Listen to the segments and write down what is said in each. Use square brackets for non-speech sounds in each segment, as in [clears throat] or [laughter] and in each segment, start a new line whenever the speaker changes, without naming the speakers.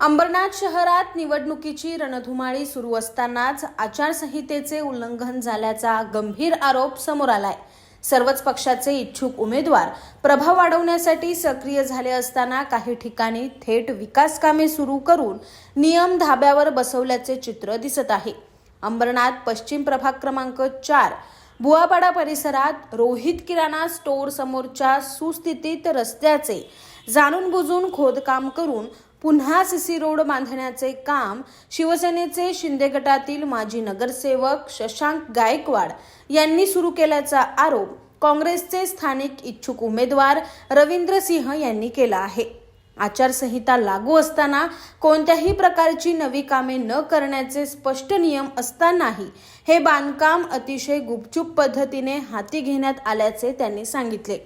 अंबरनाथ शहरात निवडणुकीची रणधुमाळी सुरू असतानाच आचारसंहितेचे उल्लंघन झाल्याचा गंभीर आरोप समोर आलाय. सर्वच पक्षाचे इच्छुक उमेदवार प्रभाव वाढवण्यासाठी सक्रिय झाले असताना काही ठिकाणी थेट विकास कामे सुरू करून नियम धाब्यावर बसवल्याचे चित्र दिसत आहे. अंबरनाथ पश्चिम प्रभाग क्रमांक चार बुवापाडा परिसरात रोहित किराणा स्टोअर समोरच्या सुस्थितीत रस्त्याचे जाणून बुजून खोदकाम करून पुन्हा सीसी रोड बांधण्याचे काम शिवसेनेचे शिंदे गटातील माजी नगरसेवक शशांक गायकवाड यांनी सुरू केल्याचा आरोप काँग्रेसचे स्थानिक इच्छुक उमेदवार रवींद्र सिंह यांनी केला आहे. आचारसंहिता लागू असताना कोणत्याही प्रकारची नवी कामे न करण्याचे स्पष्ट नियम असतानाही हे बांधकाम अतिशय गुपचूप पद्धतीने हाती घेण्यात आल्याचे त्यांनी सांगितले.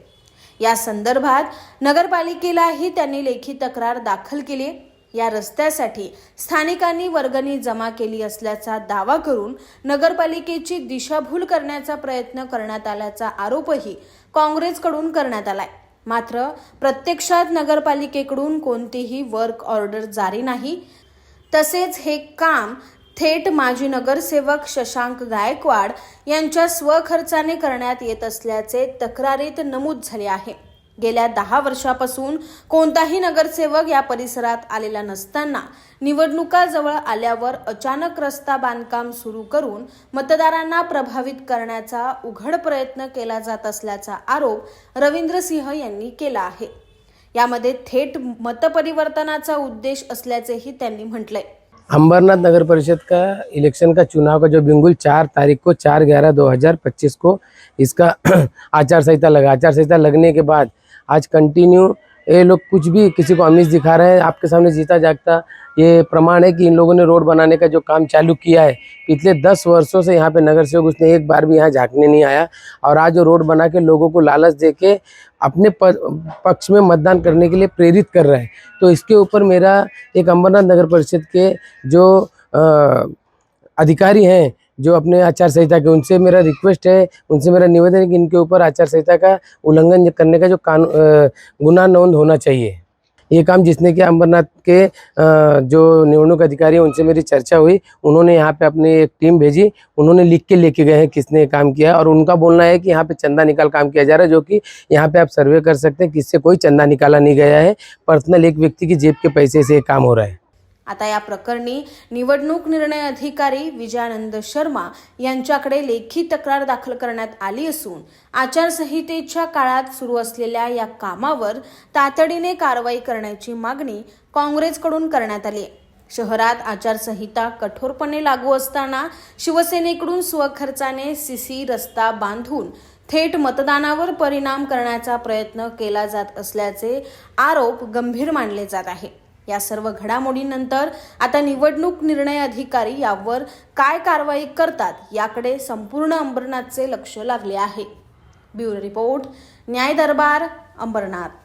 या संदर्भात नगरपालिकेलाही त्यांनी लेखी तक्रार दाखल केली. या रस्त्यासाठी स्थानिकांनी वर्गणी जमा केली असल्याचा दावा करून नगरपालिकेची दिशाभूल करण्याचा प्रयत्न करण्यात आल्याचा आरोपही काँग्रेसकडून करण्यात आलाय. मात्र प्रत्यक्षात नगरपालिकेकडून कोणतीही वर्क ऑर्डर जारी नाही. तसेच हे काम थेट माजी नगरसेवक शशांक गायकवाड यांच्या स्वखर्चाने करण्यात येत असल्याचे तक्रारीत नमूद झाले आहे. गेल्या दहा वर्षापासून कोणताही नगरसेवक या परिसरात आलेला नसताना निवडणुका जवळ आल्यावर अचानक रस्ता बांधकाम सुरू करून मतदारांना प्रभावित करण्याचा उघड प्रयत्न केला जात असल्याचा आरोप रवींद्र सिंह यांनी केला आहे. यामध्ये थेट मतपरिवर्तनाचा उद्देश असल्याचेही त्यांनी म्हटलंय.
अंबरनाथ नगर परिषद का इलेक्शन का चुनाव का जो बिंगुल चार तारीख को चार ग्यारह दो हज़ार पच्चीस को इसका [clears throat] आचार संहिता लगा। आचार संहिता लगने के बाद आज कंटिन्यू ये लोग कुछ भी किसी को अमीज दिखा रहे हैं आपके सामने जीता जागता ये प्रमाण है कि इन लोगों ने रोड बनाने का जो काम चालू किया है। पिछले दस वर्षों से यहाँ पे नगर सेवक उसने एक बार भी यहाँ झांकने नहीं आया और आज जो रोड बना के लोगों को लालच दे के अपने पक्ष में मतदान करने के लिए प्रेरित कर रहा है। तो इसके ऊपर मेरा एक अंबरनाथ नगर परिषद के जो अ, अधिकारी हैं जो अपने आचार संहिता के, उनसे मेरा रिक्वेस्ट है, उनसे मेरा निवेदन है कि इनके ऊपर आचार संहिता का उल्लंघन करने का जो कानून गुना नोंद होना चाहिए। ये काम जिसने किया अंबरनाथ के जो निवडणूक अधिकारी हैं, उनसे मेरी चर्चा हुई। उन्होंने यहाँ पे अपनी एक टीम भेजी। उन्होंने लिख के लेके गए हैं किसने काम किया। और उनका बोलना है कि यहाँ पे चंदा निकाल काम किया जा रहा है, जो कि यहाँ पे आप सर्वे कर सकते हैं, किससे कोई चंदा निकाला नहीं गया है। पर्सनल एक व्यक्ति की जेब के पैसे से काम हो रहा है।
आता या प्रकरणी निवडणूक निर्णय अधिकारी विजयानंद शर्मा यांच्याकडे लेखी तक्रार दाखल करण्यात आली असून आचारसंहितेच्या काळात सुरू असलेल्या या कामावर तातडीने कारवाई करण्याची मागणी काँग्रेसकडून करण्यात आली आहे. शहरात आचारसंहिता कठोरपणे लागू असताना शिवसेनेकडून स्वखर्चाने सीसी रस्ता बांधून थेट मतदानावर परिणाम करण्याचा प्रयत्न केला जात असल्याचे आरोप गंभीर मानले जात आहे या सर्व घडामोडींनंतर आता निवडणूक निर्णय अधिकारी यावर काय कारवाई करतात याकडे संपूर्ण अंबरनाथचे लक्ष लागले आहे. ब्युरो रिपोर्ट न्याय दरबार अंबरनाथ.